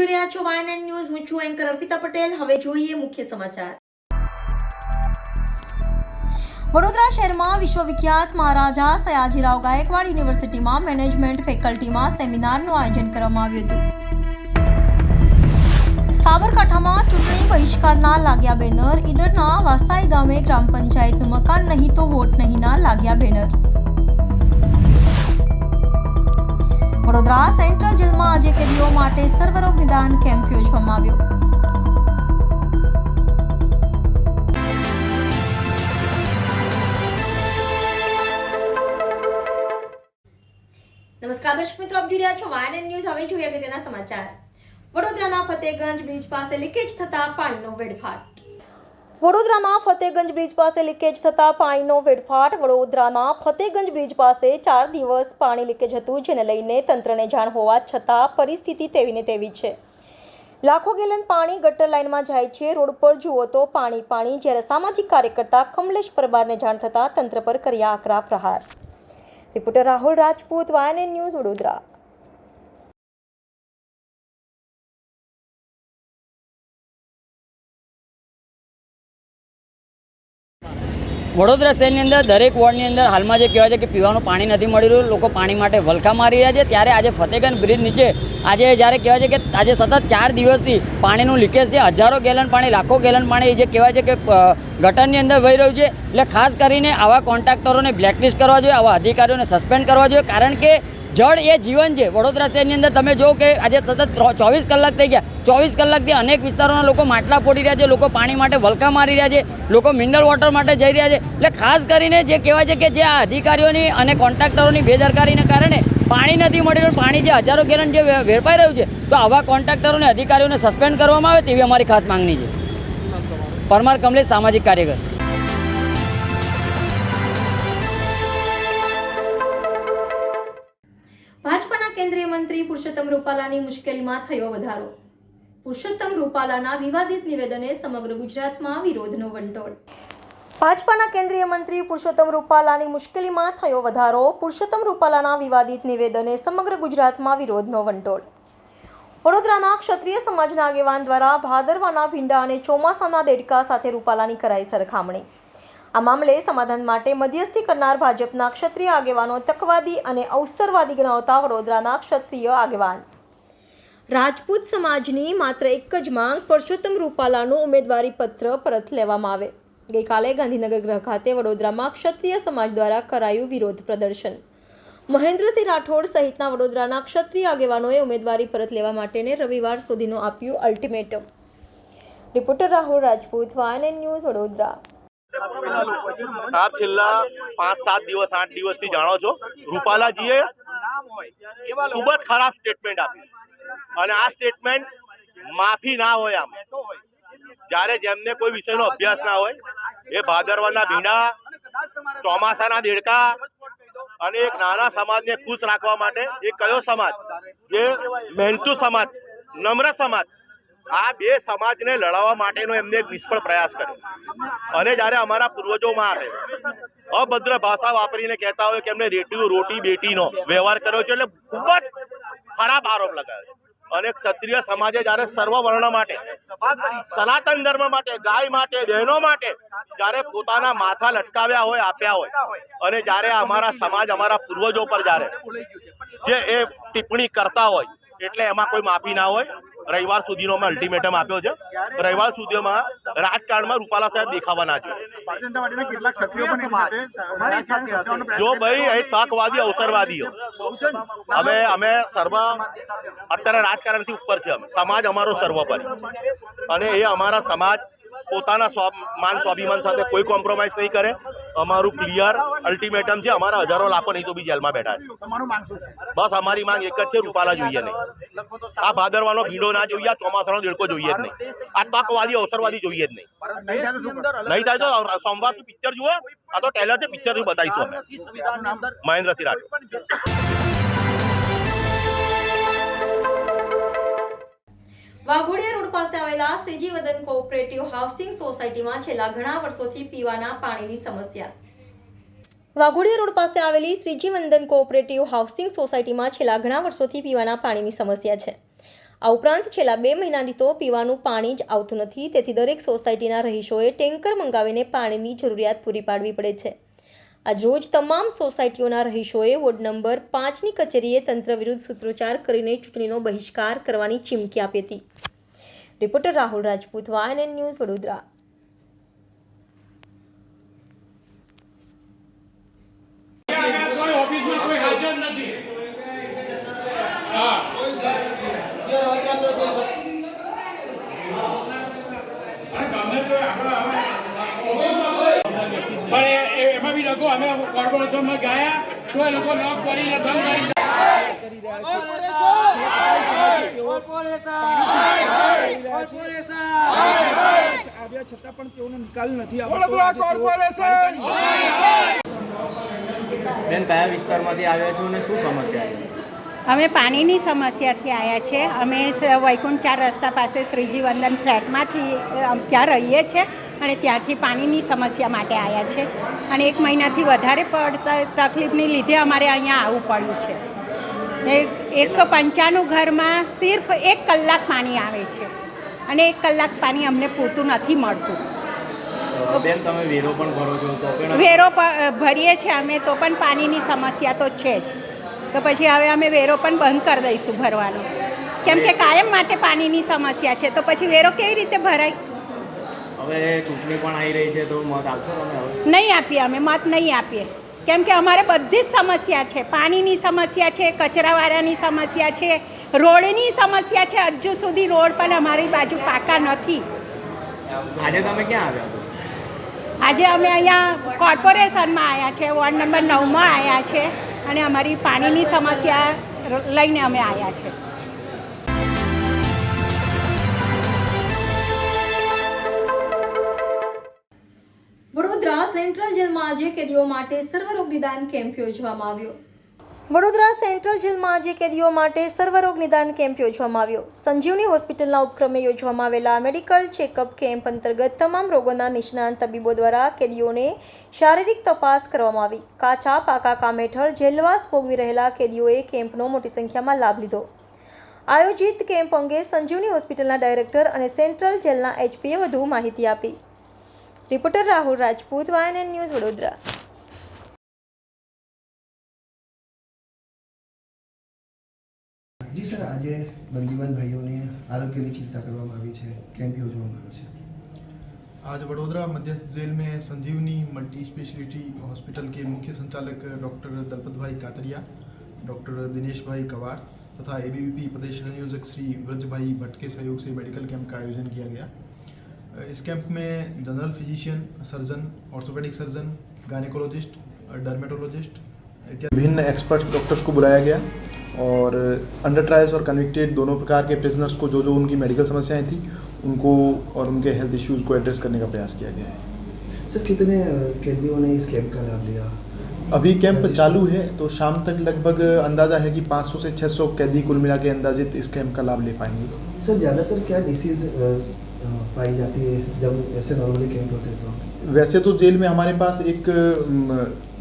જોઈ રહ્યા છો વાયન ન્યૂઝ. હું છું એન્કર અર્પિતા પટેલ. હવે જોઈએ મુખ્ય સમાચાર. વડોદરા શહેરમાં વિશ્વવિખ્યાત મહારાજા સયાજીરાવ ગાયકવાડ યુનિવર્સિટીમાં મેનેજમેન્ટ ફેકલ્ટીમાં સેમિનારનું આયોજન કરવામાં આવ્યું હતું. સાબરકાંઠામાં ચૂંટણી બહિષ્કારના લાગ્યા બેનર. ઈડરના વાસાઈ ગામે ગ્રામ પંચાયતનું મકાન નહીં તો વોટ નહીંના લાગ્યા બેનર. વડોદરા સેન્ટ્રલ જેલમાં આજે કેદીઓ માટે સર્વરોગ નિદાન કેમ્પ યોજવામાં આવ્યો. નમસ્કાર દર્શક મિત્રો, આપ જોઈ રહ્યા છો વાયન ન્યૂઝ. હવે જોઈએ અગત્યના સમાચાર. વડોદરાના ફતેગંજ બ્રિજ પાસે લીકેજ થતા પાણીનો વેડફાટ. વડોદરાના ફતેગંજ બ્રિજ પાસે લીકેજ થતા પાણીનો વેડફાટ. વડોદરાના ફતેગંજ બ્રિજ પાસે ચાર દિવસ પાણી લીકેજ હતું, જેને લઈને તંત્રને જાણ હોવા છતાં પરિસ્થિતિ તેવીને તેવી છે. લાખો ગેલન પાણી ગટર લાઇનમાં જાય છે. રોડ પર જુઓ તો પાણી પાણી, જ્યારે સામાજિક કાર્યકર્તા કમલેશ પરમારને જાણ થતાં તંત્ર પર કર્યા આકરા પ્રહાર. Reporter Rahul Rajput YN news Vadodara. Vadodara શહેરની અંદર દરેક વોર્ડની અંદર હાલમાં જે કહેવાય છે કે પીવાનું પાણી નથી મળી રહ્યું, લોકો પાણી માટે વલખા મારી રહ્યા છે. ત્યારે આજે ફતેગંજ બ્રિજ નીચે આજે જ્યારે કહેવાય છે કે આજે સતત ચાર દિવસથી પાણીનું લીકેજ છે. હજારો ગેલન પાણી, લાખો ગેલન પાણી જે કહેવાય છે કે ગટરની અંદર વહી રહ્યું છે. એટલે ખાસ કરીને આવા કોન્ટ્રાક્ટરોને બ્લેકલિસ્ટ કરવા જોઈએ, આવા અધિકારીઓને સસ્પેન્ડ કરવા જોઈએ. કારણ કે જળ એ જીવન છે. વડોદરા શહેરની અંદર તમે જો કે આજે સતત ચોવીસ કલાક થઈ ગયા. ચોવીસ કલાકથી અનેક વિસ્તારોના લોકો માટલા ફોડી રહ્યા છે, લોકો પાણી માટે વલકા મારી રહ્યા છે, લોકો મિનરલ વોટર માટે જઈ રહ્યા છે. એટલે ખાસ કરીને જે કહેવાય છે કે જે આ અધિકારીઓની અને કોન્ટ્રાક્ટરોની બેદરકારીને કારણે પાણી નથી મળી રહ્યું પાણી જે હજારો ગેરન જે વેરપાઈ રહ્યું છે, તો આવા કોન્ટ્રાક્ટરોને, અધિકારીઓને સસ્પેન્ડ કરવામાં આવે તેવી અમારી ખાસ માંગણી છે. પરમાર કમલેશ, સામાજિક કાર્યકર. કેન્દ્રીય પુરુષોત્તમ રૂપાલાની મુશ્કેલીમાં થયો વધારો. પુરુષોત્તમ રૂપાલાના વિવાદિત નિવેદને સમગ્ર ગુજરાતમાં વિરોધનો વંટોળ. ભાજપાના કેન્દ્રીય મંત્રી પુરુષોત્તમ રૂપાલાની મુશ્કેલીમાં થયો વધારો. પુરુષોત્તમ રૂપાલાના વિવાદિત નિવેદને સમગ્ર ગુજરાતમાં વિરોધનો વંટોળ. વડોદરાના ક્ષત્રિય સમાજના આગેવાન દ્વારા ભાદરવાના ભીંડા અને ચોમાસાના દેડકા સાથે રૂપાલાની કરાઈ સરખામણી. આ મામલે સમાધાન માટે મધ્યસ્થી કરનાર ભાજપના ક્ષત્રિય આગેવાનો તકવાદી અને અવસરવાદી ગણાવતા વડોદરાના ક્ષત્રિય આગેવાન. રાજપૂત સમાજની માત્ર એક જ માંગ પરસોત્તમ રૂપાલાનું ઉમેદવારી પત્ર પરત લેવામાં આવે. ગઈકાલે ગાંધીનગર ગ્રહ ખાતે વડોદરામાં ક્ષત્રિય સમાજ દ્વારા કરાયું વિરોધ પ્રદર્શન. મહેન્દ્રસિંહ રાઠોડ સહિતના વડોદરાના ક્ષત્રિય આગેવાનોએ ઉમેદવારી પરત લેવા માટેને રવિવાર સુધીનું આપ્યું ultimatum. Reporter Rahul Rajput, YN news Vadodara. આપ છેલ્લા પાંચ, સાત દિવસ, આઠ દિવસથી જાણો છો, રૂપાલાજીએ ખૂબ જ ખરાબ સ્ટેટમેન્ટ આપ્યું અને આ સ્ટેટમેન્ટ માફી ના હોય આમ. જ્યારે જેમને કોઈ વિષયનો અભ્યાસ ના હોય, એ ભાદરવાના ભીંડા, ચોમાસાના દેડકા અને એક નાના સમાજને ખુશ રાખવા માટે, એ કયો સમાજ? જે મહેનતુ સમાજ, નમ્ર સમાજ આ બે સમાજને લડાવવા માટેનો એમને એક નિષ્ફળ પ્રયાસ કર્યો અને જ્યારે અમારા પૂર્વજોમાં આવે, અભદ્ર ભાષા વાપરીને કહેતા હોય કે એમને રેટીઓ રોટી, બેટીનો વ્યવહાર કર્યો છે, એટલે ખૂબ જ ખરાબ આરોપ લગાવ્યો છે. અને ક્ષત્રિય સમાજે જ્યારે સર્વ વર્ણ માટે, સનાતન ધર્મ માટે, ગાય માટે, બહેનો માટે જ્યારે પોતાના માથા લટકાવ્યા હોય, આપ્યા હોય, અને જ્યારે અમારા સમાજ અમારા પૂર્વજો પર જ્યારે જે એ ટિપ્પણી કરતા હોય, એટલે એમાં કોઈ માફી ના હોય રવિવાર સુધીનો અમે અલ્ટિમેટમ આપ્યો છે. રવિવાર સુધીમાં રાજકારણમાં રૂપાલા સાહેબ દેખાવા ના જોઈએ ભારતીય જનતા પાર્ટીના કેટલાક ક્ષત્રિયો પણ એમની સાથે રાજકારણ સર્જાવાનો પ્રયાસ જો ભાઈ અહીં તકવાદી અવસરવાદીઓ. હવે અમે સર્વ અત્યારે રાજકારણથી ઉપર છે અમે. સમાજ અમારો સર્વોપરી. અને એ અમારા સમાજ પોતાના સ્વ માન સ્વાભિમાન સાથે કોઈ કોમ્પ્રોમાઇઝ નહીં કરે. અમારું ક્લિયર અલ્ટિમેટમ છે અમારા હજારો લાખો નહીં તો બી જેલમાં બેઠા છે. બસ અમારી માંગ એક જ છે રૂપાલા જોઈએ નહીં. આ ભાદરવાનો ભીંડો ના જોઈએ આ ચોમાસાનો દેડકો જોઈએ જ નહીં. આ તકવાદી અવસરવાદી જોઈએ જ નહીં. નહીં થાય તો સોમવારથી પિક્ચર જુઓ. આ તો ટેલર છે પિક્ચર બતાવીશું અમે. મહેન્દ્રસિંહ રાઠોડ. વાઘોડિયા રોડ પાસે આવેલા શ્રીજીવદન કોઓપરેટિવ હાઉસિંગ સોસાયટીમાં છેલ્લા ઘણા વર્ષોથી પીવાના પાણીની સમસ્યા. વાઘોડિયા રોડ પાસે આવેલી શ્રીજીવંદન કોઓપરેટિવ હાઉસિંગ સોસાયટીમાં છેલ્લા ઘણા વર્ષોથી પીવાના પાણીની સમસ્યા છે. આ ઉપરાંત છેલ્લા બે મહિનાથી તો પીવાનું પાણી જ આવતું નથી, તેથી દરેક સોસાયટીના રહીશોએ ટેન્કર મંગાવીને પાણીની જરૂરિયાત પૂરી પાડવી પડે છે. આજ રોજ તમામ સોસાયટીઓના રહીશોએ વોર્ડ નંબર પાંચની કચેરીએ તંત્ર વિરુદ્ધ સૂત્રોચ્ચાર કરીને ચૂંટણીનો બહિષ્કાર કરવાની ચીમકી આપી હતી. Reporter Rahul Rajput, YNN news Vadodara. પણ એમાં બી લખો અમે કોર્પોરેશનમાં ગયા તો એ લોકો લોક કરીને બંધ કરી આવ્યા છતાં પણ તેઓનો નિકાલ નથી બેન કયા વિસ્તારમાંથી આવ્યા છો અને શું સમસ્યા છે? અમે પાણીની સમસ્યાથી આવ્યા છે. અમે વૈકુંઠ ચાર રસ્તા પાસે શ્રીજી વંદન ફ્લેટમાંથી ત્યાં રહીએ છીએ અને ત્યાંથી પાણીની સમસ્યા માટે આવ્યા છે. અને એક મહિનાથી વધારે પડતા તકલીફની લીધે અમારે અહીંયા આવવું પડ્યું છે. એ એકસો પંચાણું ઘરમાં સિર્ફ એક કલાક પાણી આવે છે. અને એક કલાક પાણી અમને પૂરતું નથી મળતું. વેરો ભરીએ છીએ અમે તો પણ પાણીની સમસ્યા તો છે જ. તો પછી હવે અમે વેરો પણ બંધ કરી દઈશું ભરવાનો. કેમ કે કાયમ માટે પાણીની સમસ્યા છે તો પછી વેરો કેવી રીતે ભરાય? હવે ચૂંટણી પણ આવી રહી છે તો મત આપશો તમે હવે? નહીં આપીએ અમે મત નહીં આપીએ. કેમ કે અમારે બધી જ સમસ્યા છે. પાણીની સમસ્યા છે કચરાવાળાની સમસ્યા છે રોડની સમસ્યા છે. હજુ સુધી રોડ પણ અમારી બાજુ પાકા નથી. આજે તમે ક્યાં આવ્યા આજે અમે અહીંયા કોર્પોરેશનમાં આવ્યા છે વોર્ડ નંબર નવમાં આવ્યા છે અને અમારી પાણીની સમસ્યા લઈને અમે આવ્યા છે. સેન્ટ્રલ જેલમાં આજે કેદીઓ માટે સર્વરોગ નિદાન કેમ્પ યોજવામાં આવ્યો. વડોદરા સેન્ટ્રલ જેલમાં આજે કેદીઓ માટે સર્વરોગ નિદાન કેમ્પ યોજવામાં આવ્યો. સંજીવની હોસ્પિટલના ઉપક્રમે યોજવામાં આવેલા મેડિકલ ચેકઅપ કેમ્પ અંતર્ગત તમામ રોગોના નિષ્ણાંત તબીબો દ્વારા કેદીઓને શારીરિક તપાસ કરવામાં આવી. કાચા પાકા કામ હેઠળ જેલવાસ ભોગવી રહેલા કેદીઓએ કેમ્પનો મોટી સંખ્યામાં લાભ લીધો. આયોજિત કેમ્પ અંગે સંજીવની હોસ્પિટલના ડાયરેક્ટર અને સેન્ટ્રલ જેલના એચપીએ વધુ માહિતી આપી. reporter Rahul Rajput YNN news Vadodara ji sir આજે બંદીવાન ભાઈઓને આરોગ્યની ચિંતા કરવામાં આવી છે કેમ્પ યોજવામાં આવ્યો છે आज वडोदरा मध्यस्थ जेल में संजीवनी मल्टी स्पेशलिटी हॉस्पिटल के मुख्य संचालक डॉक्टर दलपत भाई कातरिया डॉक्टर दिनेश भाई कवार तथा एबीवीपी प्रदेश संयोजक श्री व्रज भाई भट्ट के सहयोग से मेडिकल कैंप का आयोजन किया गया इस कैंप में general physician surgeon orthopaedic surgeon gynaecologist dermatologist इत्यादि। विभिन्न एक्सपर्ट डॉक्टर्स को बुलाया गया और अंडर ट्रायल्स और कन्विक्टेड दोनों प्रकार के प्रिजनर्स को जो जो उनकी मेडिकल समस्याएँ थी उनको और उनके हेल्थ इश्यूज़ को एड्रेस करने का प्रयास किया गया है। सर कितने कैदियों ने इस कैंप का लाभ लिया? अभी कैंप चालू है तो शाम तक लगभग अंदाज़ा है कि 500 से 600 कैदी कुल मिला के अंदाजित इस कैंप का लाभ ले पाएँगे। सर ज़्यादातर क्या डिसीज़ पाई जाती है जब ऐसे नॉर्मली कैंप होते हैं तो। वैसे तो जेल में हमारे पास एक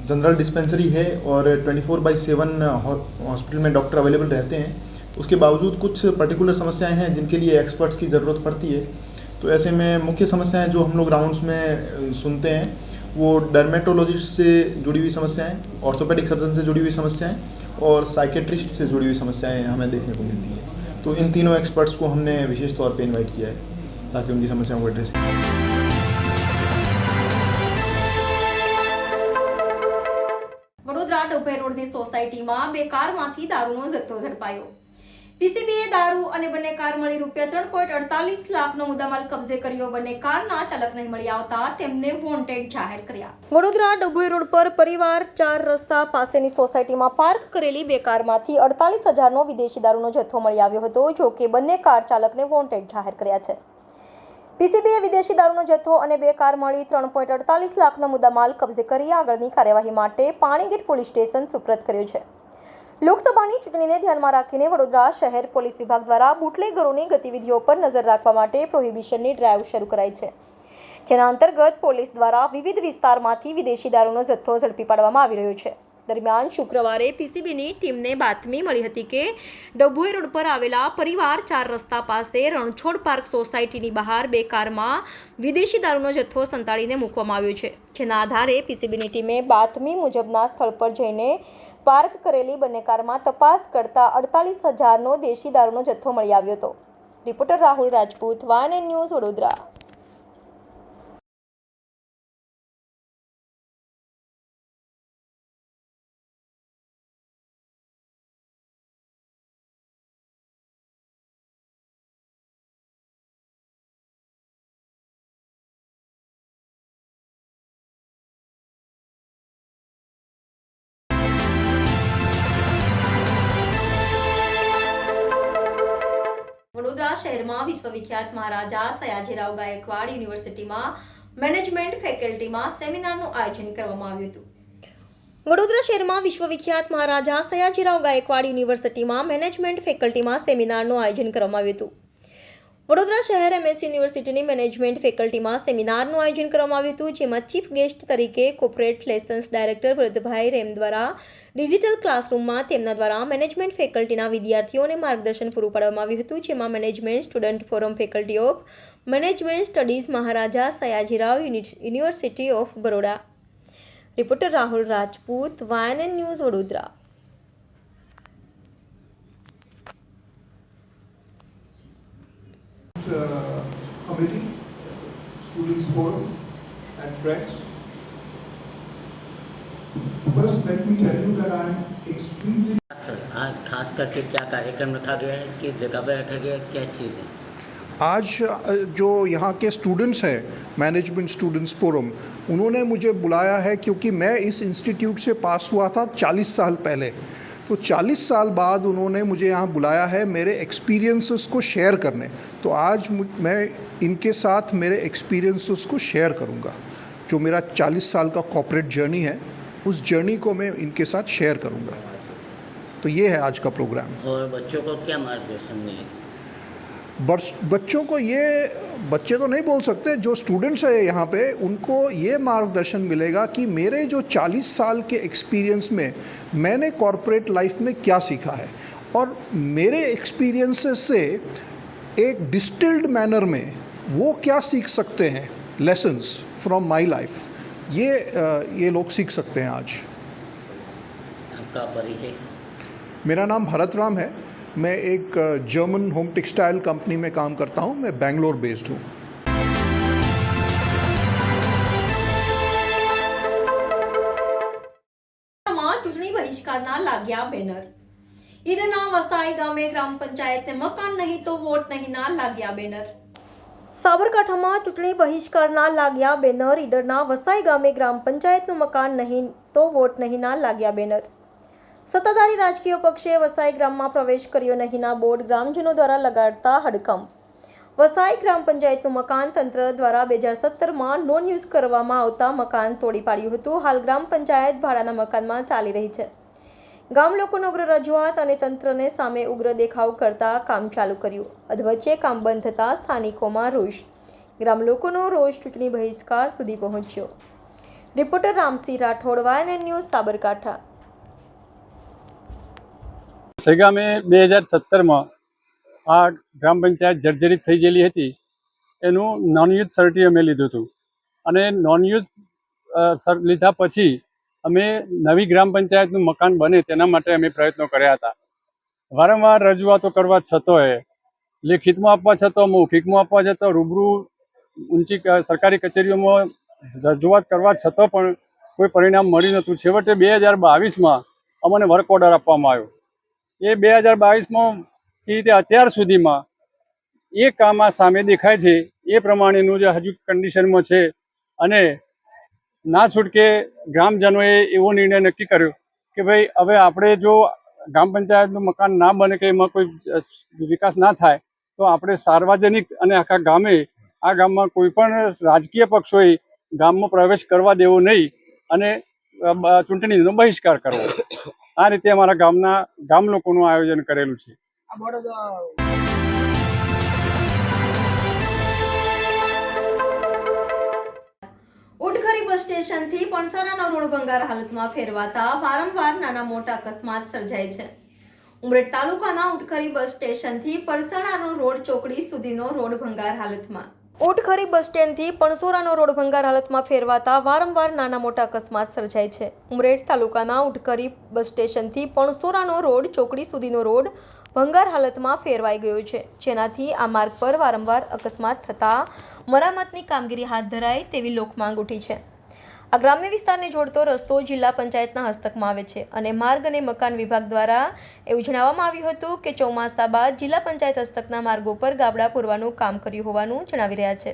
जनरल डिस्पेंसरी है और 24 फोर बाई सेवन हॉस्पिटल में डॉक्टर अवेलेबल रहते हैं। उसके बावजूद कुछ पर्टिकुलर समस्याएँ हैं जिनके लिए एक्सपर्ट्स की ज़रूरत पड़ती है। तो ऐसे में मुख्य समस्याएँ जो हम लोग राउंड्स में सुनते हैं, वो डर्मेटोलॉजिस्ट से जुड़ी हुई समस्याएँ ऑर्थोपेडिक सर्जन से जुड़ी हुई समस्याएँ और साइकेट्रिस्ट से जुड़ी हुई समस्याएँ हमें देखने को मिलती है। तो इन तीनों एक्सपर्ट्स को हमने विशेष तौर पर इन्वाइट किया है। ताकि उनकी समस्याओं को एड्रेस વડોદરા ડભોઈ રોડની સોસાયટીમાં બે કારમાંથી દારૂનો જથ્થો ઝડપાયો પીસીબીએ દારૂ અને બંને કાર મળી રૂપિયા ત્રણ પોઈન્ટ અડતાલીસ લાખનો મુદ્દામાલ કબજે કર્યો બંને કારના ચાલક નહીં મળી આવતા તેમને વોન્ટેડ જાહેર કર્યા વડોદરા ડભોઈ રોડ પર પરિવાર ચાર રસ્તા પાસેની સોસાયટીમાં પાર્ક કરેલી બે કારમાંથી અડતાલીસ હજારનો વિદેશી દારૂનો જથ્થો મળી આવ્યો હતો જો કે બંને કાર ચાલકને વોન્ટેડ જાહેર કર્યા છે પીસીબીએ વિદેશી દારૂનો જથ્થો અને બે કાર મળી ત્રણ પોઈન્ટ અડતાલીસ લાખનો મુદ્દામાલ કબજે કરી આગળની કાર્યવાહી માટે પાણીગેટ પોલીસ સ્ટેશન સુપ્રત કર્યું છે. લોકસભાની ચૂંટણીને ધ્યાનમાં રાખીને વડોદરા શહેર પોલીસ વિભાગ દ્વારા બુટલેગરોની ગતિવિધિઓ પર નજર રાખવા માટે પ્રોહિબિશનની ડ્રાઈવ શરૂ કરાઈ છે. જેના અંતર્ગત પોલીસ દ્વારા વિવિધ વિસ્તારમાંથી વિદેશી દારૂનો જથ્થો ઝડપી પાડવામાં આવી રહ્યો છે. દરમિયાન શુક્રવારે પીસીબીની ટીમને બાતમી મળી હતી કે ડભોઈ રોડ પર આવેલા પરિવાર ચાર રસ્તા પાસે રણછોડ પાર્ક સોસાયટીની બહાર બે કારમાં વિદેશી દારૂનો જથ્થો સંતાડીને મૂકવામાં આવ્યો છે. જેના આધારે પીસીબીની ટીમે બાતમી મુજબના સ્થળ પર જઈને પાર્ક કરેલી બંને કારમાં તપાસ કરતા અડતાલીસ હજારનો દેશી દારૂનો જથ્થો મળી આવ્યો હતો. Reporter Rahul Rajput, van and news Vadodara. શહેરમાં વિશ્વવિખ્યાત મહારાજા સયાજીરાવ ગાયકવાડ યુનિવર્સિટીમાં મેનેજમેન્ટ ફેકલ્ટીમાં સેમિનારનું આયોજન કરવામાં આવ્યું હતું. વડોદરા શહેરમાં વિશ્વવિખ્યાત મહારાજા સયાજીરાવ ગાયકવાડ યુનિવર્સિટીમાં મેનેજમેન્ટ ફેકલ્ટીમાં સેમિનારનું આયોજન કરવામાં આવ્યું હતું. વડોદરા શહેર એમએસ યુનિવર્સિટીની મેનેજમેન્ટ ફેકલ્ટીમાં સેમિનારનું આયોજન કરવામાં આવ્યું હતું, જેમાં ચીફ ગેસ્ટ તરીકે કોર્પોરેટ લેસન્સ ડાયરેક્ટર વૃદ્ધભાઈ રેમ દ્વારા ડિજિટલ ક્લાસરૂમમાં તેમના દ્વારા મેનેજમેન્ટ ફેકલ્ટીના વિદ્યાર્થીઓને માર્ગદર્શન પૂરું પાડવામાં આવ્યું હતું, જેમાં management student forum faculty of management studies Maharaja Sayajirao uni- university of Baroda. Reporter Rahul Rajput YN news Vadodara. Uh, committee, students forum, and friends. First, let me tell you that I am extremely आज खास करके क्या कार्यक्रम रखा गया है किस जगह पर रखा गया है क्या चीज़ है आज जो यहाँ के स्टूडेंट्स हैं मैनेजमेंट स्टूडेंट्स फोरम उन्होंने मुझे बुलाया है क्योंकि मैं इस इंस्टीट्यूट से पास हुआ था 40 साल पहले तो 40 साल बाद उन्होंने मुझे यहाँ बुलाया है मेरे एक्सपीरियंसेस को शेयर करने। तो आज मैं इनके साथ मेरे एक्सपीरियंसेस को शेयर करूँगा, जो मेरा 40 साल का कॉपरेट जर्नी है, उस जर्नी को मैं इनके साथ शेयर करूँगा। तो ये है आज का प्रोग्राम और बच्चों को क्या मार्गदर्शन मिले बर्स- बच्चों को ये बच्चे तो नहीं बोल सकते जो स्टूडेंट्स है यहाँ पे उनको ये मार्गदर्शन मिलेगा कि मेरे जो 40 साल के एक्सपीरियंस में मैंने कॉरपोरेट लाइफ में क्या सीखा है? और मेरे एक्सपीरियंसेस से एक डिस्टिल्ड मैनर में वो क्या सीख सकते हैं? लेसन्स फ्रॉम माय लाइफ ये ये लोग सीख सकते हैं आज। आपका परिचय? मेरा नाम भरत राम है। मैं एक अ, जर्मन होम टेक्सटाइल कंपनी में काम करता हूँ मैं बेंगलोर बेस्ड हूँ માં ચૂંટણી બહિષ્કારના લાગ્યા બેનર ઈડના વસાઈ ગામે ગ્રામ પંચાયતને મકાન નહીં તો વોટ નહીંના લાગ્યા બેનર સાબરકાંઠામાં ચૂંટણી બહિષ્કારના લાગ્યા બેનર ઈડરના વસાઈ ગામે ગ્રામ પંચાયતનું મકાન નહીં તો વોટ નહીંના લાગ્યા બેનર સત્તાધારી રાજકીય પક્ષે વસાઈ ગ્રામમાં પ્રવેશ કર્યો નહીંના બોર્ડ ગ્રામજનો દ્વારા લગાડતા હડકંપ. વસાઈ ગ્રામ પંચાયતનું મકાન તંત્ર દ્વારા બે હજાર સત્તરમાં નોન યુઝ કરવામાં આવતા મકાન તોડી પાડ્યું હતું. હાલ ગ્રામ પંચાયત ભાડાના મકાનમાં ચાલી રહી છે. ગામ લોકોનો ઉગ્ર રજૂઆત અને તંત્રને સામે ઉગ્ર દેખાવ કરતા કામ ચાલુ કર્યું. અધવચ્ચે કામ બંધ થતાં સ્થાનિકોમાં રોષ. ગ્રામ લોકોનો રોષ ચૂંટણી બહિષ્કાર સુધી પહોંચ્યો. Reporter Ramsinh Rathod YN news Sabarkantha. સેગામે બે હજાર સત્તરમાં આ ગ્રામ પંચાયત જર્જરિત થઈ ગયેલી હતી. એનું નોન યુઝ સર્ટી અમે લીધું હતું. અને નોન યુઝ લીધા પછી અમે નવી ગ્રામ પંચાયતનું મકાન બને તેના માટે અમે પ્રયત્નો કર્યા હતા. વારંવાર રજૂઆતો કરવા છતોય લેખિતમાં આપવા છતાં, મૌખિકમાં આપવા છતાં, રૂબરૂ ઊંચી સરકારી કચેરીઓમાં રજૂઆત કરવા છતાં પણ કોઈ પરિણામ મળ્યું નહોતું. છેવટે બે હજાર બાવીસમાં અમને વર્ક ઓર્ડર આપવામાં આવ્યો. એ બે હજાર બાવીસમાં થી તે અત્યાર સુધીમાં એ કામ આ સામે દેખાય છે, એ પ્રમાણેનું જે હજુ કન્ડિશનમાં છે અને ના છૂટકે ગ્રામજનોએ એવો નિર્ણય નક્કી કર્યો કે ભાઈ, હવે આપણે જો ગ્રામ પંચાયતનું મકાન ના બને કે એમાં કોઈ વિકાસ ના થાય, તો આપણે સાર્વજનિક અને આખા ગામે, આ ગામમાં કોઈ પણ રાજકીય પક્ષોએ ગામમાં પ્રવેશ કરવા દેવો નહીં અને ચૂંટણીનો બહિષ્કાર કરવો. આ રીતે અમારા ગામના ગામ લોકોનું આયોજન કરેલું છે. ઉટખરી બસ સ્ટેશનથી પણસારાનો રોડ ભંગાર હાલતમાં ફેરવાતા વારંવાર નાના મોટા અકસ્માત સર્જાય છે. ઉમરેઠ તાલુકાના ઉટખરી બસ સ્ટેશનથી પરસાણાનો રોડ ચોકડી સુધીનો રોડ ભંગાર હાલતમાં. ઉટખરી બસ સ્ટેન્ડથી પણસોરાનો રોડ ભંગાર હાલતમાં ફેરવાતા વારંવાર નાના મોટા અકસ્માત સર્જાય છે. ઉમરેઠ તાલુકાના ઉટખરી બસ સ્ટેશનથી પણસોરાનો રોડ ચોકડી સુધીનો રોડ ભંગાર હાલતમાં ફેરવાઈ ગયો છે. જેનાથી આ માર્ગ પર વારંવાર અકસ્માત થતાં મરામતની કામગીરી હાથ ધરાય તેવી લોકમાંગ ઉઠી છે. આ ગ્રામ્ય વિસ્તારને જોડતો રસ્તો જિલ્લા પંચાયતના હસ્તકમાં આવે છે અને માર્ગ અને મકાન વિભાગ દ્વારા એવું જણાવવામાં આવ્યું હતું કે ચોમાસા બાદ જિલ્લા પંચાયત હસ્તકના માર્ગો પર ગાબડા પૂરવાનું કામ કર્યું હોવાનું જણાવી રહ્યા છે.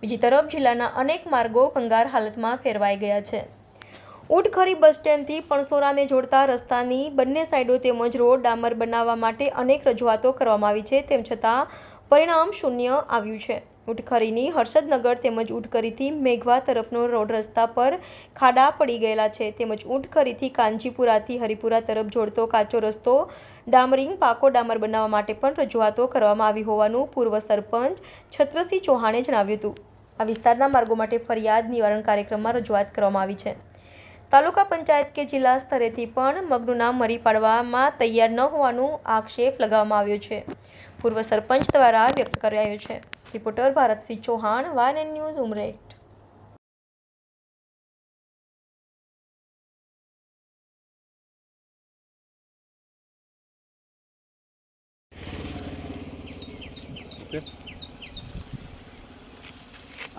બીજી તરફ જિલ્લાના અનેક માર્ગો ભંગાર હાલતમાં ફેરવાઈ ગયા છે. ઉટખરી બસ સ્ટેન્ડથી પણસોરાને જોડતા રસ્તાની બંને સાઈડો તેમજ રોડ ડામર બનાવવા માટે અનેક રજૂઆતો કરવામાં આવી છે, તેમ છતાં પરિણામ શૂન્ય આવ્યું છે. ઉટખરીની હર્ષદનગર તેમજ ઉટખરીથી મેઘવા તરફનો રોડ રસ્તા પર ખાડા પડી ગયેલા છે. તેમજ ઉટખરીથી કાંજીપુરાથી હરિપુરા તરફ જોડતો કાચો રસ્તો ડામરિંગ પાકો ડામર બનાવવા માટે પણ રજૂઆતો કરવામાં આવી હોવાનું પૂર્વ સરપંચ છત્રસિંહ ચૌહાણે જણાવ્યું હતું. આ વિસ્તારના માર્ગો માટે ફરિયાદ નિવારણ કાર્યક્રમમાં રજૂઆત કરવામાં આવી છે. તાલુકા પંચાયત કે જિલ્લા સ્તરેથી પણ મગનું નામ મરી પાડવામાં તૈયાર ન હોવાનું આક્ષેપ લગાવવામાં આવ્યો છે. પૂર્વ સરપંચ દ્વારા વ્યક્ત કરાયો છે. Reporter Bharatsinh Chauhan van N news Umreth.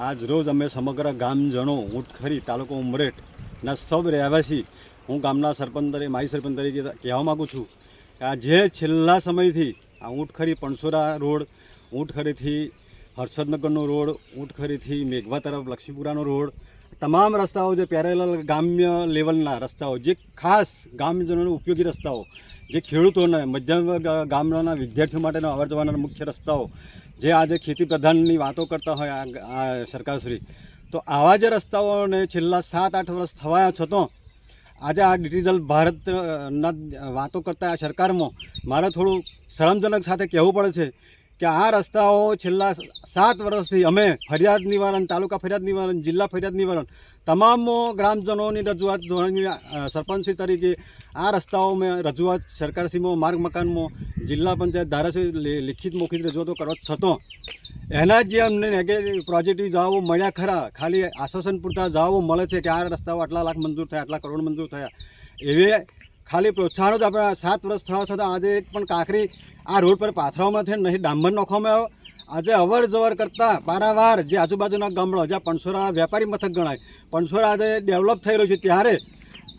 આજ રોજ અમે સમગ્ર ગામજનો ઉઠખરી તાલુકો ઉમરેઠના સૌ રહેવાસી, હું ગામના સરપંચ તરીકે માજી સરપંચ તરીકે કહેવા માગું છું કે આ જે છેલ્લા સમયથી આ ઊંટખરી પણસોરા રોડ ઊંટખરીથી હર્ષદનગરનો રોડ ઊંટખરીથી મેઘવા તરફ, લક્ષ્મીપુરાનો રોડ, તમામ રસ્તાઓ જે પેરેલલ ગ્રામ્ય લેવલના રસ્તાઓ, જે ખાસ ગામજનોને ઉપયોગી રસ્તાઓ, જે ખેડૂતોને મધ્યમ ગામડાના વિદ્યાર્થીઓ માટેના અવર જવાના મુખ્ય રસ્તાઓ, જે આજે ખેતી પ્રધાનની વાતો કરતા હોય આ સરકારશ્રી. તો આવા જે રસ્તાઓને છેલ્લા સાત આઠ વર્ષ થવા છતાં આજે આ ડિજિટલ ભારતના વાતો કરતા આ સરકારમાં મારે થોડું શરમજનક સાથે કહેવું પડે છે કે આ રસ્તાઓ છેલ્લા સાત વર્ષથી અમે ફરિયાદ નિવારણ, તાલુકા ફરિયાદ નિવારણ, જિલ્લા ફરિયાદ નિવારણ, તમામ ગ્રામજનોની રજૂઆત ધોરણે સરપંચશ્રી તરીકે આ રસ્તાઓ મેં રજૂઆત સરકારશ્રીમાં માર્ગ મકાનમાં, જિલ્લા પંચાયત ધારાશ્રી લિખિત મોખિત રજૂઆતો કરવા છતાં એના જે અમને નેગેટિવ પોઝિટિવ જવાબો મળ્યા ખરા, ખાલી આશ્વાસન પૂરતા જવાબો મળે છે કે આ રસ્તાઓ આટલા લાખ મંજૂર થયા, આટલા કરોડ મંજૂર થયા, એવી ખાલી પ્રોત્સાહન જ આપણે સાત વર્ષ થવા છતાં આજે એક પણ કાંકરી આ રોડ પર પાથરવામાં નથી નહીં ડામર નાખવામાં આવ્યો. આજે અવર જવર કરતાં પારાવાર જે આજુબાજુના ગામડો, જ્યાં પણસોરા વ્યાપારી મથક ગણાય, પણસોરા આજે ડેવલપ થઈ રહ્યું છે ત્યારે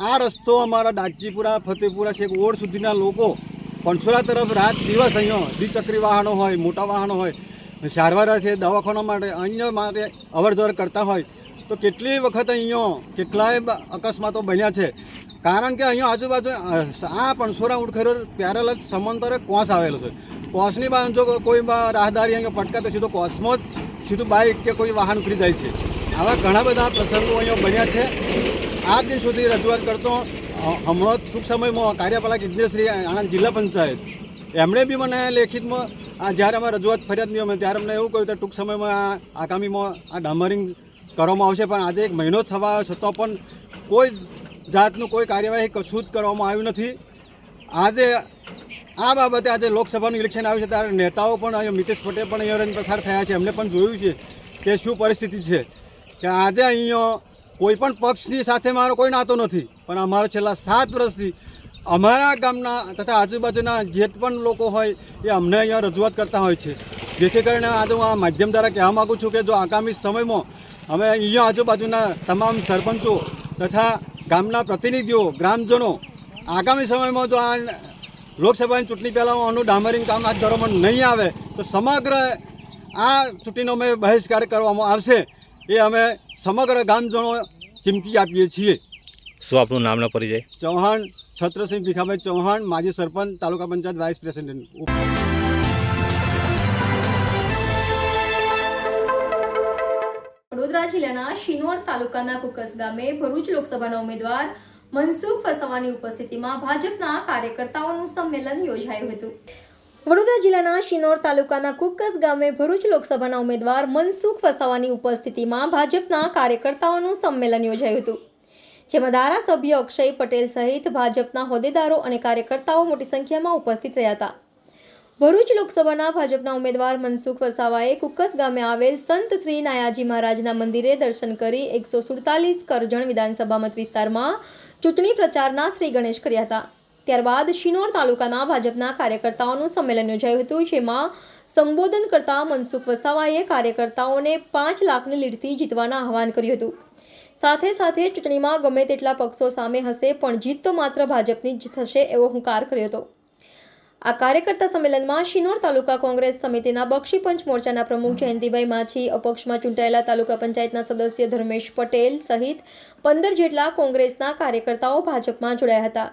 આ રસ્તો અમારા ડાકજીપુરા, ફતેપુરા છેક ઓડ સુધીના લોકો પણસોરા તરફ રાત દિવસ અહીંયા દ્વિચક્રી વાહનો હોય, મોટા વાહનો હોય સારવાર છે દવાખાના માટે અન્ય માટે અવર જવર કરતા હોય. તો કેટલી વખત અહીંયા કેટલાય અકસ્માતો બન્યા છે. કારણ કે અહીંયા આજુબાજુ આ પણસોરા ઉડખરો પેરેલ જ સમાંતરે કોસ આવેલો છે. કોસની બાજુ જો કોઈ રાહદારી અહીંયા પટકા તો સીધો કોસમાં જ, સીધું બાઇક કે કોઈ વાહન ઉતરી જાય છે. આવા ઘણા બધા પ્રસંગો અહીંયા બન્યા છે. આ દિન સુધી રજૂઆત કરતો હમણાં ટૂંક સમયમાં કાર્યપાલક ઇજનેરશ્રી આણંદ જિલ્લા પંચાયત. એમણે બી મને લેખિતમાં, આ જ્યારે અમે રજૂઆત ફરિયાદ નહીં, અમે ત્યારે અમને એવું કહ્યું કે ટૂંક સમયમાં આ આગામીમાં આ ડામરિંગ કરવામાં આવશે, પણ આજે એક મહિનો થવા છતાં પણ કોઈ જાતનું કોઈ કાર્યવાહી કશું જ કરવામાં આવ્યું નથી. આજે આ બાબતે આજે લોકસભાનું ઇલેક્શન આવ્યું છે, ત્યારે નેતાઓ પણ અહીંયા મિતેશ પટેલ પણ અહીંયા પસાર થયા છે. એમને પણ જોયું છે કે શું પરિસ્થિતિ છે. કે આજે અહીંયા કોઈ પણ પક્ષની સાથે મારો કોઈ નાતો નથી. પણ અમારા છેલ્લા સાત વર્ષથી અમારા ગામના તથા આજુબાજુના જે પણ લોકો હોય એ અમને અહીંયા રજૂઆત કરતા હોય છે. જેથી કરીને આજે હું આ માધ્યમ દ્વારા કહેવા માગું છું કે જો આગામી સમયમાં અમે અહીંયા આજુબાજુના તમામ સરપંચો તથા ગામના પ્રતિનિધિઓ ગ્રામજનો આગામી સમયમાં જો આ લોકસભાની ચૂંટણી પહેલાં આનું ડામરિંગ કામ હાથ ધરવામાં નહીં આવે તો સમગ્ર આ ચૂંટણીનો અમે બહિષ્કાર કરવામાં આવશે એ અમે સમગ્ર ગામજનો ચીમકી આપીએ છીએ. શું આપનું નામ ના પરિચય? ચૌહાણ છત્રસિંહ ભીખાભાઈ ચૌહાણ માજી સરપંચ તાલુકા પંચાયત વાઇસ પ્રેસિડેન્ટ. જિલ્લાના શિનોર તાલુકાના કુકસ ગામે ભરૂચ લોકસભાના ઉમેદવાર મનસુખ વસાવાની ઉપસ્થિતિમાં ભાજપના કાર્યકર્તાઓનું સંમેલન યોજાયું હતું. વડોદરા જિલ્લાના શિનોર તાલુકાના કુકસ ગામે ભરૂચ લોકસભાના ઉમેદવાર મનસુખ વસાવાની ઉપસ્થિતિમાં ભાજપના કાર્યકર્તાઓનું સંમેલન યોજાયું હતું. જેમાં ધારાસભ્ય અક્ષય પટેલ સહિત ભાજપના હોદ્દેદારો અને કાર્યકર્તાઓ મોટી સંખ્યામાં ઉપસ્થિત રહ્યા હતા. ભરૂચ લોકસભાના ભાજપના ઉમેદવાર મનસુખ વસાવાએ કુક્કસ ગામે આવેલ સંત શ્રી નાયાજી મહારાજના મંદિરે દર્શન કરી એકસો સુડતાલીસ કરજણ વિધાનસભા મત વિસ્તારમાં ચૂંટણી પ્રચારના શ્રી ગણેશ કર્યા હતા. ત્યારબાદ શિનોર તાલુકાના ભાજપના કાર્યકર્તાઓનું સંમેલન યોજાયું હતું, જેમાં સંબોધન કરતા મનસુખ વસાવાએ કાર્યકર્તાઓને પાંચ લાખની લીડથી જીતવાના આહવાન કર્યું હતું. સાથે સાથે ચૂંટણીમાં ગમે તેટલા પક્ષો સામે હશે, પણ જીત તો માત્ર ભાજપની જ થશે એવો હુંકાર કર્યો હતો. આ કાર્યકર્તા સંમેલનમાં શિનોર તાલુકા કોંગ્રેસ સમિતિના બક્ષી પંચ મોરચાના પ્રમુખ જયંતિભાઈ માછી અપક્ષમાં ચૂંટાયેલા તાલુકા પંચાયતના સદસ્ય ધર્મેશ પટેલ સહિત પંદર જેટલા કોંગ્રેસના કાર્યકર્તાઓ ભાજપમાં જોડાયા હતા.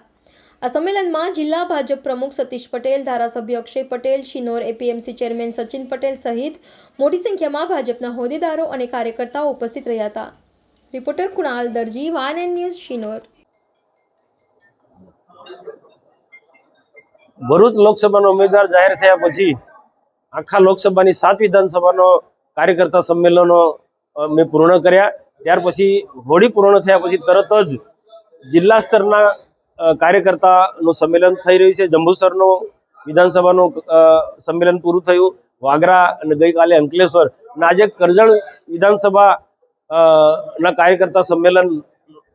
આ સંમેલનમાં જિલ્લા ભાજપ પ્રમુખ સતીશ પટેલ ધારાસભ્ય અક્ષય પટેલ શિનોર એપીએમસી ચેરમેન સચિન પટેલ સહિત મોટી સંખ્યામાં ભાજપના હોદ્દેદારો અને કાર્યકર્તાઓ ઉપસ્થિત રહ્યા હતા. Reporter Kunal Darji van N news Sinor. Bharuch લોકસભાનો ઉમેદવાર જાહેર થયા પછી આખા લોકસભાની સાત વિધાનસભાનો કાર્યકર્તા સંમેલનો મેં પૂર્ણ કર્યા. ત્યાર પછી હોળી પૂર્ણ થયા પછી તરત જ જિલ્લા સ્તરના કાર્યકર્તાનું સંમેલન થઈ રહ્યું છે. જંબુસરનું વિધાનસભાનું સંમેલન પૂરું થયું. વાગરા અને ગઈકાલે અંકલેશ્વર. અને આજે કરજણ વિધાનસભા ના કાર્યકર્તા સંમેલન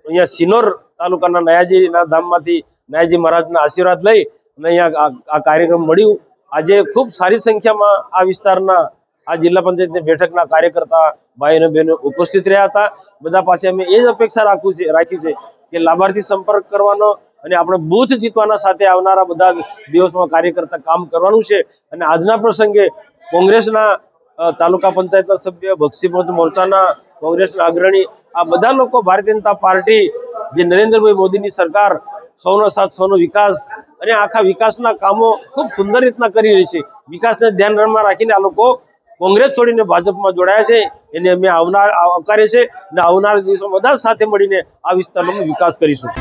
અહીંયા સિનોર તાલુકાના નયાજીના ધામમાંથી નયાજી મહારાજના આશીર્વાદ લઈ અને અહીંયા આ- કાર્યક્રમ મળ્યું. આજે ખૂબ સારી સંખ્યામાં આ વિસ્તારના આ જિલ્લા પંચાયતની બેઠકના કાર્યકર્તા ભાઈ અને બહેનો ઉપસ્થિત રહ્યા હતા. બધા પાસે અમે એ જ અપેક્ષા રાખવું છે રાખ્યું છે કે લાભાર્થી સંપર્ક કરવાનો અને આપણે બૂથ જીતવાના સાથે આવનારા બધા દિવસમાં કાર્યકર્તા કામ કરવાનું છે. અને આજના પ્રસંગે કોંગ્રેસના તાલુકા પંચાયતના સભ્ય બક્ષીપંચ મોરચાના કોંગ્રેસના અગ્રણી આ બધા લોકો ભારતીય જનતા પાર્ટી, જે નરેન્દ્રભાઈ મોદીની સરકાર સૌનો સાથ, સૌનો વિકાસ અને આખા વિકાસના કામો ખૂબ સુંદર રીતના કરી રહી છે. વિકાસને ધ્યાનમાં રાખીને આ લોકો કોંગ્રેસ છોડીને ભાજપમાં જોડાયા છે. એને અમે આવનાર આવકારે છે અને આવનારા દિવસો બધા સાથે મળીને આ વિસ્તારનો વિકાસ કરીશું.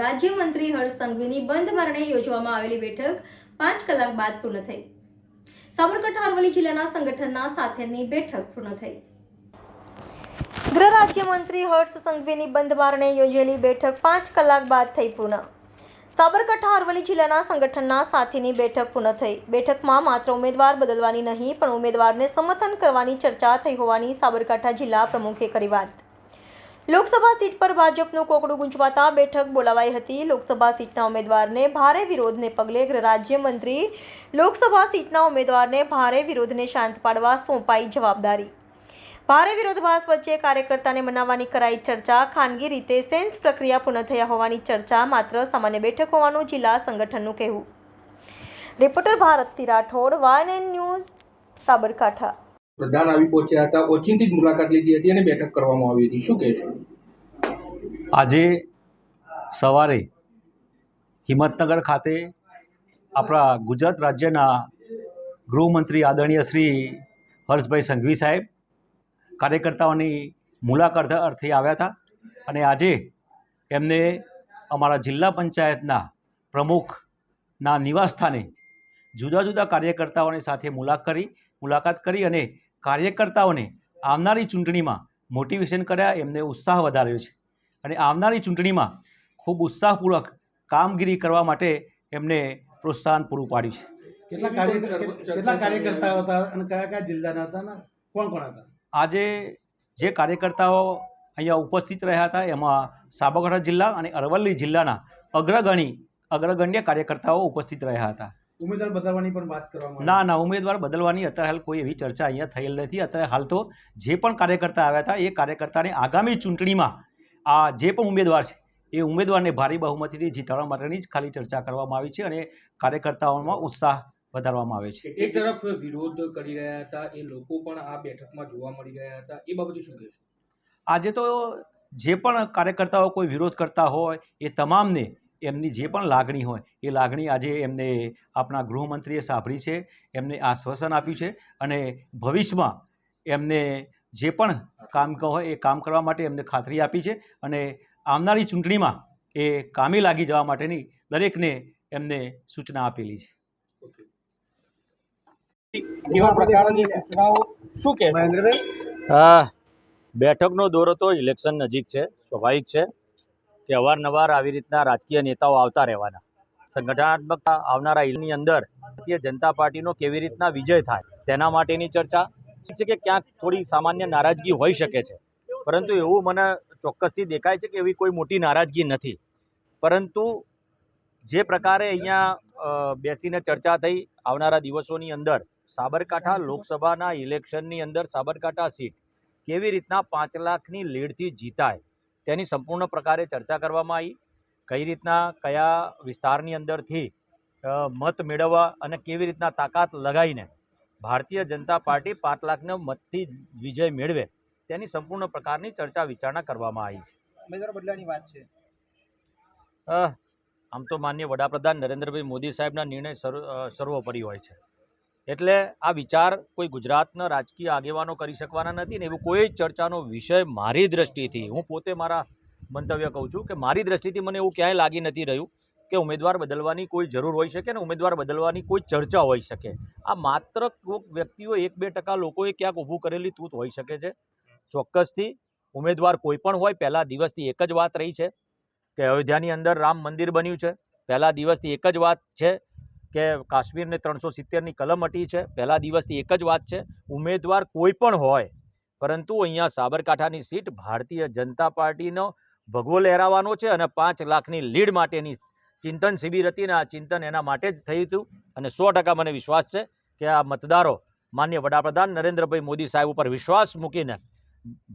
રાજ્યમંત્રી હર્ષ સંઘવીની બંધ મરણે યોજવામાં આવેલી બેઠક પાંચ કલાક બાદ પૂર્ણ થઈ. સાબરકાંઠા અરવલ્લી જિલ્લાના સંગઠનના સાથેની બેઠક પૂર્ણ થઈ. ગૃહ રાજ્યમંત્રી હર્ષ સંઘવીની બંધ યોજેલી બેઠક પાંચ કલાક બાદ થઈ પૂર્ણ. સાબરકાંઠા, અરવલ્લી જિલ્લાના સંગઠનના સાથીની બેઠક પૂર્ણ થઈ. બેઠકમાં માત્ર ઉમેદવાર બદલવાની નહીં, પણ ઉમેદવારને સમર્થન કરવાની ચર્ચા થઈ હોવાની સાબરકાંઠા જિલ્લા પ્રમુખે કરી વાત. લોકસભા સીટ પર ભાજપનું કોકડું ગુંજવાતા બેઠક બોલાવાઈ હતી. લોકસભા સીટના ઉમેદવારને ભારે વિરોધને પગલે ગૃહ રાજ્યમંત્રી લોકસભા સીટના ઉમેદવારને ભારે વિરોધને શાંત પાડવા સોંપાઈ જવાબદારી. ભારે વિરોધાભાસ વચ્ચે કાર્યકર્તાને મનાવવાની કરાઈ ચર્ચા. ખાનગી રીતે સેન્સ પ્રક્રિયા પૂર્ણ થયા હોવાની ચર્ચા માત્ર સામાન્ય બેઠક હોવાનું જિલ્લા સંગઠનનું કહેવું. Reporter Bharatsinh Rathod YN N news Sabarkantha. પ્રધાન આવી પહોંચ્યા હતા. ઓચિંતી જ મુલાકાત લીધી હતી અને બેઠક કરવામાં આવી હતી. શું કહેશો? આજે સવારે હિંમતનગર ખાતે આપણા ગુજરાત રાજ્યના ગૃહમંત્રી આદરણીય શ્રી હર્ષભાઈ સંઘવી સાહેબ કાર્યકર્તાઓની મુલાકાત અર્થે આવ્યા હતા અને આજે એમને અમારા જિલ્લા પંચાયતના પ્રમુખના નિવાસસ્થાને જુદા જુદા કાર્યકર્તાઓની સાથે મુલાકાત કરી મુલાકાત કરી અને કાર્યકર્તાઓને આવનારી ચૂંટણીમાં મોટિવેશન કર્યા એમને ઉત્સાહ વધાર્યો છે. અને આવનારી ચૂંટણીમાં ખૂબ ઉત્સાહપૂર્વક કામગીરી કરવા માટે એમને પ્રોત્સાહન પૂરું પાડ્યું છે. કેટલા કેટલા કાર્યકર્તાઓ હતા અને કયા કયા જિલ્લાના હતા કોણ કોણ હતા? આજે જે કાર્યકર્તાઓ અહીંયા ઉપસ્થિત રહ્યા હતા એમાં સાબરકાંઠા જિલ્લા અને અરવલ્લી જિલ્લાના અગ્રગણી અગ્રગણ્ય કાર્યકર્તાઓ ઉપસ્થિત રહ્યા હતા. ઉમેદવાર બદલવાની પણ વાત કરવામાં ના ના ઉમેદવાર બદલવાની અત્યારે હાલ કોઈ એવી ચર્ચા અહીંયા થયેલ નથી. અત્યારે હાલ તો જે પણ કાર્યકર્તા આવ્યા હતા એ કાર્યકર્તાને આગામી ચૂંટણીમાં આ જે પણ ઉમેદવાર છે એ ઉમેદવારને ભારે બહુમતીથી જીતાડવા માટેની જ ખાલી ચર્ચા કરવામાં આવી છે અને કાર્યકર્તાઓમાં ઉત્સાહ વધારવામાં આવે છે. એક તરફ વિરોધ કરી રહ્યા હતા એ લોકો પણ આ બેઠકમાં જોવા મળી રહ્યા હતા. એ બાબતે શું કહેશો? આજે તો જે પણ કાર્યકર્તાઓ કોઈ વિરોધ કરતા હોય એ તમામને એમની જે પણ લાગણી હોય એ લાગણી આજે એમને આપણા ગૃહમંત્રીએ સાંભળી છે એમને આશ્વાસન આપ્યું છે અને ભવિષ્યમાં એમને જે પણ કામ હોય એ કામ કરવા માટે એમને ખાતરી આપી છે અને આવનારી ચૂંટણીમાં એ કામે લાગી જવા માટેની દરેકને એમને સૂચના આપેલી છે. કેવા પ્રકારની હા, બેઠકનો દોરો તો ઇલેક્શન નજીક છે, સ્વાભાવિક છે કે અવારનવાર આવી રીતના રાજકીય નેતાઓ આવતા રહેવાના. સંગઠનાત્મક આવનારા ઇલની અંદર ભારતીય જનતા પાર્ટીનો કેવી રીતના વિજય થાય, તેના માટેની ચર્ચા છે કે ક્યાંક થોડી સામાન્ય નારાજગી હોઈ શકે છે. પરંતુ એવું મને ચોક્કસથી દેખાય છે કે એવી કોઈ મોટી નારાજગી નથી. પરંતુ જે પ્રકારે અહીંયા બેસીને ચર્ચા થઈ આવનારા દિવસોની અંદર સાબરકાંઠા લોકસભાના ઇલેક્શનની અંદર સાબરકાંઠા સીટ કેવી રીતના પાંચ લાખની લીડથી જીતાય તેની સંપૂર્ણ પ્રકારે ચર્ચા કરવામાં આવી. કઈ રીતના કયા વિસ્તારની અંદરથી મત મેળવવા અને કેવી રીતના તાકાત લગાવીને ભારતીય જનતા પાર્ટી પાંચ લાખના મતથી વિજય મેળવે તેની સંપૂર્ણ પ્રકારની ચર્ચા વિચારણા કરવામાં આવી છે. ઉમેદવાર બદલાની વાત છે. આમ તો માન્ય વડાપ્રધાન નરેન્દ્રભાઈ મોદી સાહેબના નિર્ણય સર્વ સર્વોપરી હોય છે. એટલે આ વિચાર કોઈ ગુજરાતના રાજકીય આગેવાનો કરી શકવાના નથી ને એવું કોઈ ચર્ચાનો વિષય મારી દ્રષ્ટિથી, હું પોતે મારા મંતવ્ય કહું છું કે મારી દ્રષ્ટિથી મને એવું ક્યાંય લાગી નથી રહ્યું કે ઉમેદવાર બદલવાની કોઈ જરૂર હોઈ શકે ને ઉમેદવાર બદલવાની કોઈ ચર્ચા હોઈ શકે. આ માત્ર કોઈક વ્યક્તિઓ એક બે ટકા લોકોએ ક્યાંક ઊભું કરેલી તૂત હોઈ શકે છે. ચોક્કસથી ઉમેદવાર કોઈ પણ હોય, પહેલાં દિવસથી એક જ વાત રહી છે કે અયોધ્યાની અંદર રામ મંદિર બન્યું છે. પહેલાં દિવસથી એક જ વાત છે કે કાશ્મીરને ત્રણસો સિત્તેરની કલમ હટી છે. પહેલા દિવસથી એક જ વાત છે. ઉમેદવાર કોઈ પણ હોય, પરંતુ અહીંયા સાબરકાંઠાની સીટ ભારતીય જનતા પાર્ટીનો ભગવો લહેરાવાનો છે અને પાંચ લાખની લીડ માટેની ચિંતન શિબિર હતી ને આ ચિંતન એના માટે જ થયું હતું. અને સો ટકા મને વિશ્વાસ છે કે આ મતદારો, માન્ય વડાપ્રધાન નરેન્દ્રભાઈ મોદી સાહેબ ઉપર વિશ્વાસ મૂકીને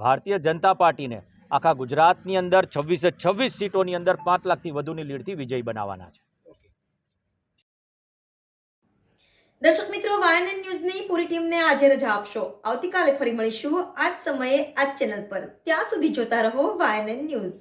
ભારતીય જનતા પાર્ટીને આખા ગુજરાતની અંદર છવ્વીસે છવ્વીસ સીટોની અંદર પાંચ લાખથી વધુની લીડથી વિજય બનાવવાના છે. દર્શક મિત્રો, વાયનન ન્યૂઝની પૂરી ટીમને આજે રજા આપશો. આવતીકાલે ફરી મળીશું. આ જ સમયે આજ ચેનલ પર. ત્યાં સુધી જોતા રહો વાયનન ન્યૂઝ.